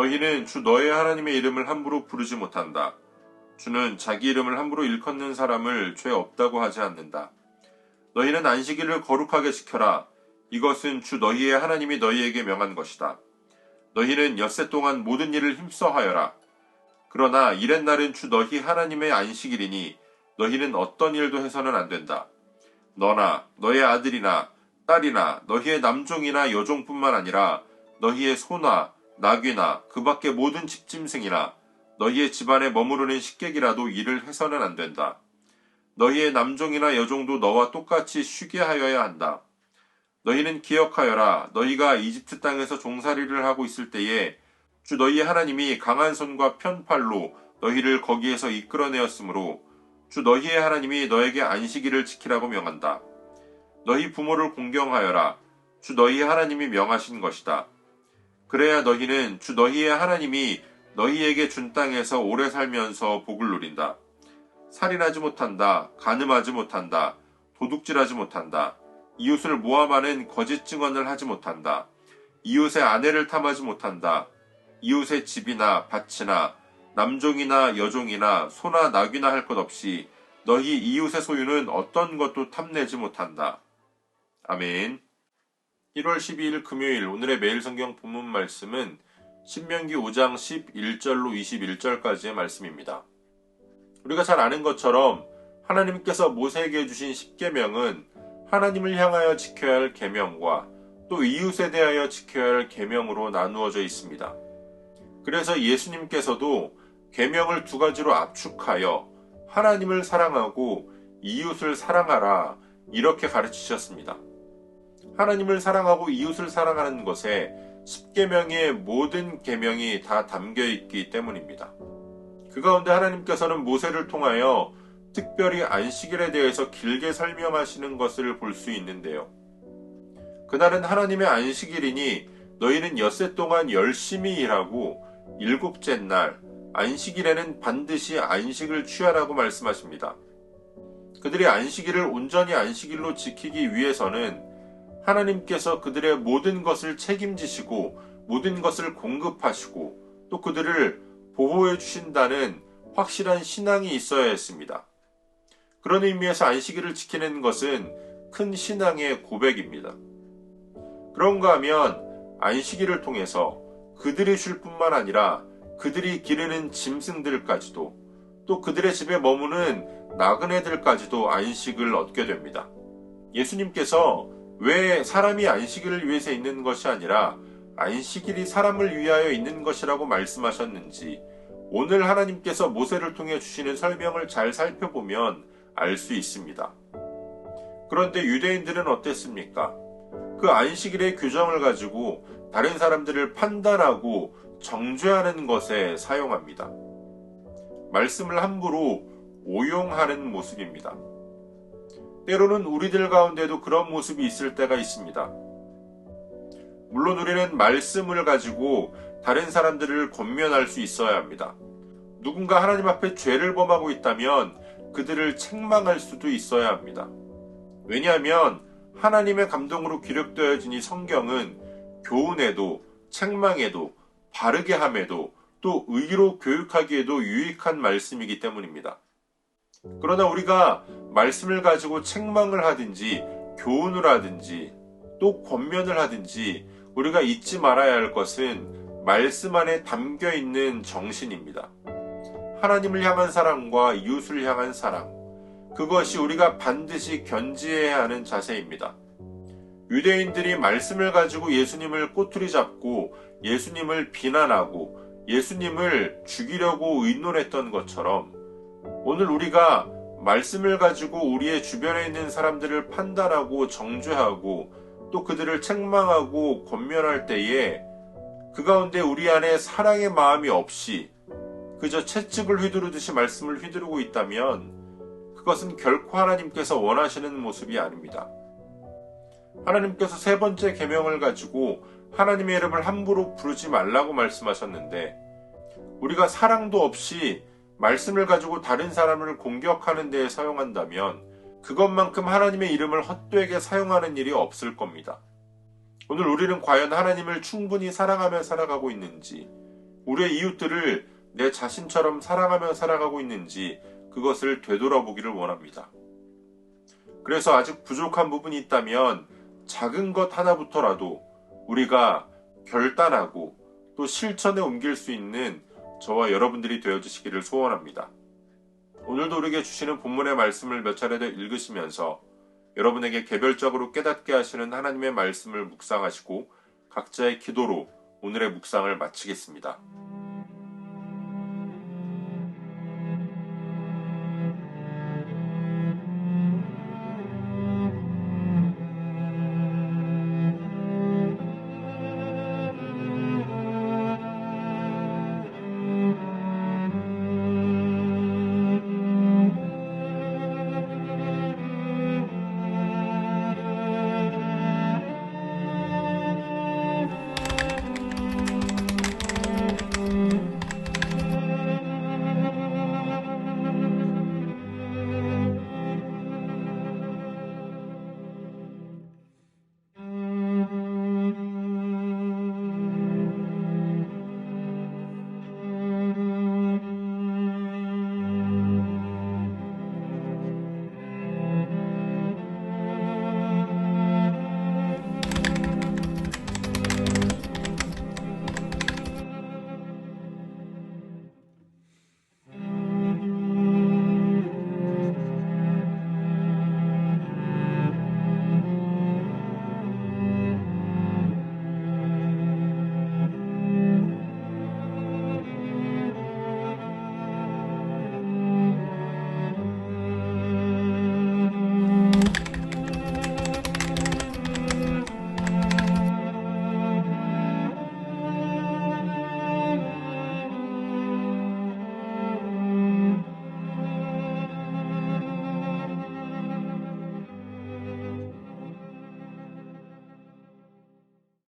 너희는 주 너의 하나님의 이름을 함부로 부르지 못한다. 주는 자기 이름을 함부로 일컫는 사람을 죄 없다고 하지 않는다. 너희는 안식일을 거룩하게 지켜라. 이것은 주 너희의 하나님이 너희에게 명한 것이다. 너희는 엿새 동안 모든 일을 힘써 하여라. 그러나 이렛날은 주 너희 하나님의 안식일이니 너희는 어떤 일도 해서는 안 된다. 너나 너의 아들이나 딸이나 너희의 남종이나 여종뿐만 아니라 너희의 소나 나귀나 그 밖의 모든 집짐승이나 너희의 집안에 머무르는 식객이라도 일을 해서는 안 된다. 너희의 남종이나 여종도 너와 똑같이 쉬게 하여야 한다. 너희는 기억하여라. 너희가 이집트 땅에서 종살이를 하고 있을 때에 주 너희의 하나님이 강한 손과 편팔로 너희를 거기에서 이끌어내었으므로 주 너희의 하나님이 너에게 안식일을 지키라고 명한다. 너희 부모를 공경하여라. 주 너희의 하나님이 명하신 것이다. 그래야 너희는 주 너희의 하나님이 너희에게 준 땅에서 오래 살면서 복을 누린다. 살인하지 못한다. 간음하지 못한다. 도둑질하지 못한다. 이웃을 모함하는 거짓 증언을 하지 못한다. 이웃의 아내를 탐하지 못한다. 이웃의 집이나 밭이나 남종이나 여종이나 소나 나귀나 할 것 없이 너희 이웃의 소유는 어떤 것도 탐내지 못한다. 아멘. 1월 12일 금요일 오늘의 매일 성경 본문 말씀은 신명기 5장 11절로 21절까지의 말씀입니다. 우리가 잘 아는 것처럼 하나님께서 모세에게 주신 10계명은 하나님을 향하여 지켜야 할 계명과 또 이웃에 대하여 지켜야 할 계명으로 나누어져 있습니다. 그래서 예수님께서도 계명을 두 가지로 압축하여 하나님을 사랑하고 이웃을 사랑하라 이렇게 가르치셨습니다. 하나님을 사랑하고 이웃을 사랑하는 것에 십계명의 모든 계명이 다 담겨 있기 때문입니다. 그 가운데 하나님께서는 모세를 통하여 특별히 안식일에 대해서 길게 설명하시는 것을 볼 수 있는데요. 그날은 하나님의 안식일이니 너희는 엿새 동안 열심히 일하고 일곱째 날 안식일에는 반드시 안식을 취하라고 말씀하십니다. 그들이 안식일을 온전히 안식일로 지키기 위해서는 하나님께서 그들의 모든 것을 책임지시고 모든 것을 공급하시고 또 그들을 보호해 주신다는 확실한 신앙이 있어야 했습니다. 그런 의미에서 안식일을 지키는 것은 큰 신앙의 고백입니다. 그런가 하면 안식일을 통해서 그들이 쉴 뿐만 아니라 그들이 기르는 짐승들까지도 또 그들의 집에 머무는 나그네들까지도 안식을 얻게 됩니다. 예수님께서 왜 사람이 안식일을 위해서 있는 것이 아니라 안식일이 사람을 위하여 있는 것이라고 말씀하셨는지 오늘 하나님께서 모세를 통해 주시는 설명을 잘 살펴보면 알 수 있습니다. 그런데 유대인들은 어땠습니까? 그 안식일의 규정을 가지고 다른 사람들을 판단하고 정죄하는 것에 사용합니다. 말씀을 함부로 오용하는 모습입니다. 때로는 우리들 가운데도 그런 모습이 있을 때가 있습니다. 물론 우리는 말씀을 가지고 다른 사람들을 권면할 수 있어야 합니다. 누군가 하나님 앞에 죄를 범하고 있다면 그들을 책망할 수도 있어야 합니다. 왜냐하면 하나님의 감동으로 기록되어진 이 성경은 교훈에도 책망에도 바르게 함에도 또 의로 교육하기에도 유익한 말씀이기 때문입니다. 그러나 우리가 말씀을 가지고 책망을 하든지 교훈을 하든지 또 권면을 하든지 우리가 잊지 말아야 할 것은 말씀 안에 담겨 있는 정신입니다. 하나님을 향한 사랑과 이웃을 향한 사랑. 그것이 우리가 반드시 견지해야 하는 자세입니다. 유대인들이 말씀을 가지고 예수님을 꼬투리 잡고 예수님을 비난하고 예수님을 죽이려고 의논했던 것처럼 오늘 우리가 말씀을 가지고 우리의 주변에 있는 사람들을 판단하고 정죄하고 또 그들을 책망하고 권면할 때에 그 가운데 우리 안에 사랑의 마음이 없이 그저 채찍을 휘두르듯이 말씀을 휘두르고 있다면 그것은 결코 하나님께서 원하시는 모습이 아닙니다. 하나님께서 세 번째 계명을 가지고 하나님의 이름을 함부로 부르지 말라고 말씀하셨는데 우리가 사랑도 없이 말씀을 가지고 다른 사람을 공격하는 데에 사용한다면 그것만큼 하나님의 이름을 헛되게 사용하는 일이 없을 겁니다. 오늘 우리는 과연 하나님을 충분히 사랑하며 살아가고 있는지, 우리의 이웃들을 내 자신처럼 사랑하며 살아가고 있는지 그것을 되돌아보기를 원합니다. 그래서 아직 부족한 부분이 있다면 작은 것 하나부터라도 우리가 결단하고 또 실천에 옮길 수 있는 저와 여러분들이 되어주시기를 소원합니다. 오늘도 우리에게 주시는 본문의 말씀을 몇 차례 더 읽으시면서 여러분에게 개별적으로 깨닫게 하시는 하나님의 말씀을 묵상하시고 각자의 기도로 오늘의 묵상을 마치겠습니다.